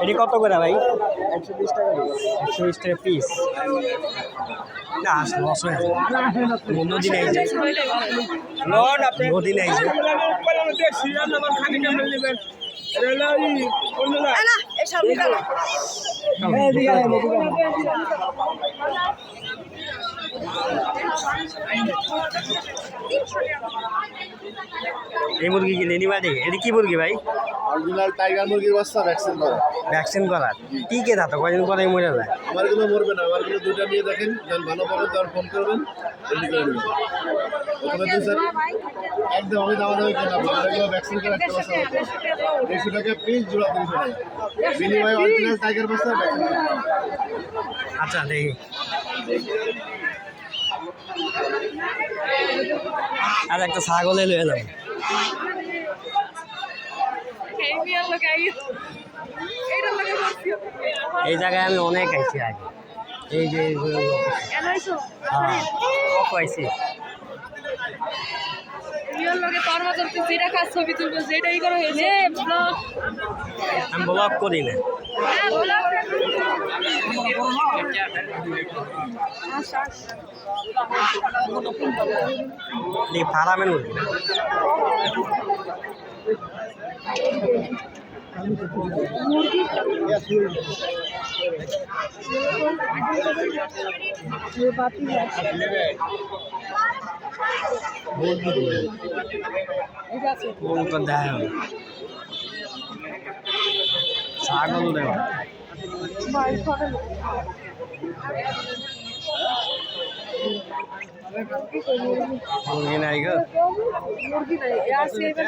এটি কত করে ভাই একশো বিশ টাকা একশো বিশ টাকা পিস না লস হয়ে যাবে নদী নেই যে নদী নেই যে এই মুরগি কি নিবাদি এটি কি মুরগি ভাই? অরিজিনাল টাইগার মুরগির বাচ্চা ভ্যাকসিন করা। ভ্যাকসিন করার টিকে থাকতো কয়দিন পরে মরে যায়? আমারগুলো মরবে না। আমারগুলো দুইটা নিয়ে দেখেন ভালো পাবেন তখন ফোন করবেন করে ওখানে দুই স্যার একদম আমি দাম দামি কিনা আমারগুলো ভ্যাকসিন করা একটা বাচ্চা দেড়শো টাকা পিস জোড়া তিনশো টাকা বিনিময়ে অরিজিনাল টাইগার বাচ্চা আচ্ছা দেখি। আর একটা ছাগল এলো এলাম। এই জায়গায় আমি অনেক আইছি আগে। এই যে এইগুলো হ্যাঁ কত আইছি যেটা কাজ ছবি তুলবো যেটাই করা হয়েছে ব্লগ আমি ব্লগ করি না। হ্যাঁ ব্লগ এই ফার্মের মুরগি কোনটা দেয় ছাগল দেওয়া মুরগি নাই গো মুরগি নাই আছে এবার